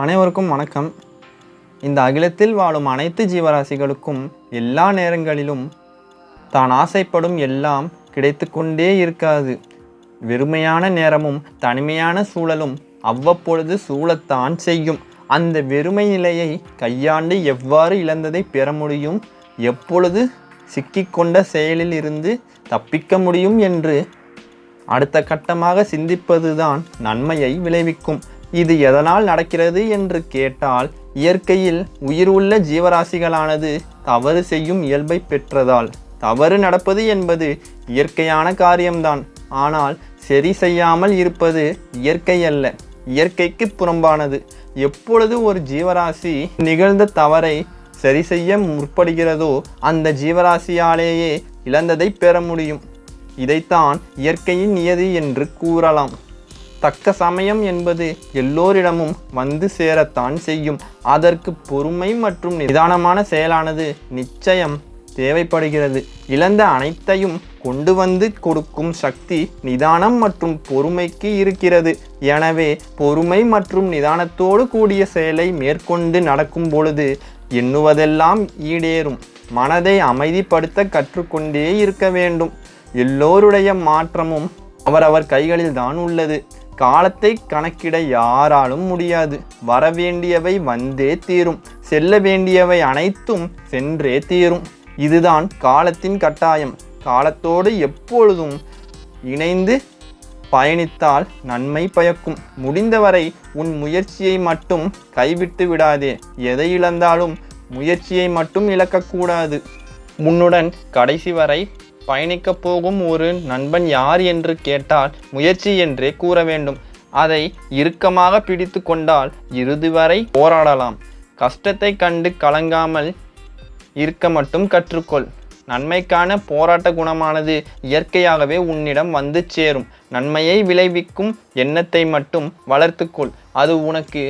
அனைவருக்கும் வணக்கம். இந்த அகிலத்தில் வாழும் அனைத்து ஜீவராசிகளுக்கும் எல்லா நேரங்களிலும் தான் ஆசைப்படும் எல்லாம் கிடைத்து கொண்டே இருக்காது. வெறுமையான நேரமும் தனிமையான சூழலும் அவ்வப்பொழுது சூழத்தான் செய்யும். அந்த வெறுமை நிலையை கையாண்டு எவ்வாறு இழந்ததை பெற முடியும்? எப்பொழுது சிக்கிக்கொண்ட செயலில் இருந்து தப்பிக்க முடியும் என்று அடுத்த கட்டமாக சிந்திப்பதுதான் நன்மையை விளைவிக்கும். இது எதனால் நடக்கிறது என்று கேட்டால் இயற்கையில் உயிர் உள்ள ஜீவராசிகளானது தவறு செய்யும் இயல்பை பெற்றதால். தவறு நடப்பது என்பது இயற்கையான காரியம்தான். ஆனால் சரி செய்யாமல் இருப்பது இயற்கை அல்ல இயற்கைக்கு புறம்பானது. எப்பொழுது ஒரு ஜீவராசி நிகழ்ந்த தவறை சரி செய்ய முற்படுகிறதோ அந்த ஜீவராசியாலேயே இழந்ததை பெற முடியும். இதைத்தான் இயற்கையின் நியதி என்று கூறலாம். தக்க சமயம் என்பது எல்லோரிடமும் வந்து சேரத்தான் செய்யும். அதற்கு பொறுமை மற்றும் நிதானமான செயலானது நிச்சயம் தேவைப்படுகிறது. இழந்த அனைத்தையும் கொண்டு வந்து கொடுக்கும் சக்தி நிதானம் மற்றும் பொறுமைக்கு இருக்கிறது. எனவே பொறுமை மற்றும் நிதானத்தோடு கூடிய செயலை மேற்கொண்டு நடக்கும் பொழுது எண்ணுவதெல்லாம் ஈடேறும். மனதை அமைதிப்படுத்த கற்றுக்கொண்டே இருக்க வேண்டும். எல்லோருடைய மாற்றமும் அவரவர் கைகளில் தான் உள்ளது. காலத்தை கணக்கிட யாராலும் முடியாது. வரவேண்டியவை வந்தே தீரும். செல்ல வேண்டியவை அனைத்தும் சென்றே தீரும். இதுதான் காலத்தின் கட்டாயம். காலத்தோடு எப்பொழுதும் இணைந்து பயணித்தால் நன்மை பயக்கும். முடிந்தவரை உன் முயற்சியை மட்டும் கைவிட்டு விடாதே. எதை இழந்தாலும் முயற்சியை மட்டும் இழக்கக்கூடாது. உன்னுடன் கடைசி வரை பயணிக்கப் போகும் ஒரு நண்பன் யார் என்று கேட்டால் முயற்சி என்றே கூற வேண்டும். அதை இறுக்கமாக பிடித்து கொண்டால் இறுதி வரை போராடலாம். கஷ்டத்தை கண்டு கலங்காமல் இருக்க மட்டும் கற்றுக்கொள். நன்மைக்கான போராட்ட குணமானது இயற்கையாகவே உன்னிடம் வந்து சேரும். நன்மையை விளைவிக்கும் எண்ணத்தை மட்டும் வளர்த்துக்கொள். அது உனக்கு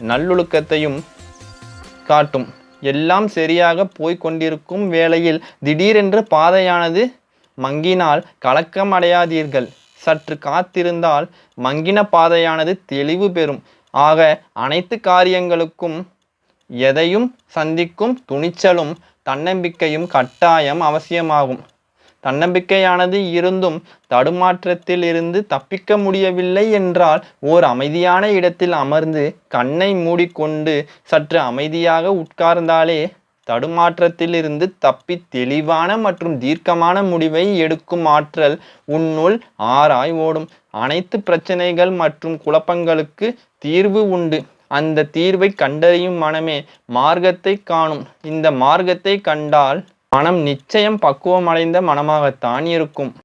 நல்லொழுக்கத்தையும் காட்டும். எல்லாம் சரியாக போய்க் கொண்டிருக்கும் வேளையில் திடீரென்று பாதையானது மங்கினால் கலக்கம் அடையாதீர்கள். சற்று காத்திருந்தால் மங்கின பாதையானது தெளிவு பெறும். ஆக அனைத்து காரியங்களுக்கும் எதையும் சந்திக்கும் துணிச்சலும் தன்னம்பிக்கையும் கட்டாயம் அவசியமாகும். தன்னம்பிக்கையானது இருந்தும் தடுமாற்றத்தில் இருந்து தப்பிக்க முடியவில்லை என்றால் ஓர் அமைதியான இடத்தில் அமர்ந்து கண்ணை மூடிக்கொண்டு சற்று அமைதியாக உட்கார்ந்தாலே தடுமாற்றத்தில் இருந்து தப்பி தெளிவான மற்றும் தீர்க்கமான முடிவை எடுக்கும் ஆற்றல் உன்னுள் ஆராய் ஓடும். அனைத்து பிரச்சனைகள் மற்றும் குழப்பங்களுக்கு தீர்வு உண்டு. அந்த தீர்வை கண்டறியும் மனமே மார்க்கத்தை காணும். இந்த மார்க்கத்தை கண்டால் மனம் நிச்சயம் பக்குவமடைந்த மனமாகத்தான் இருக்கும்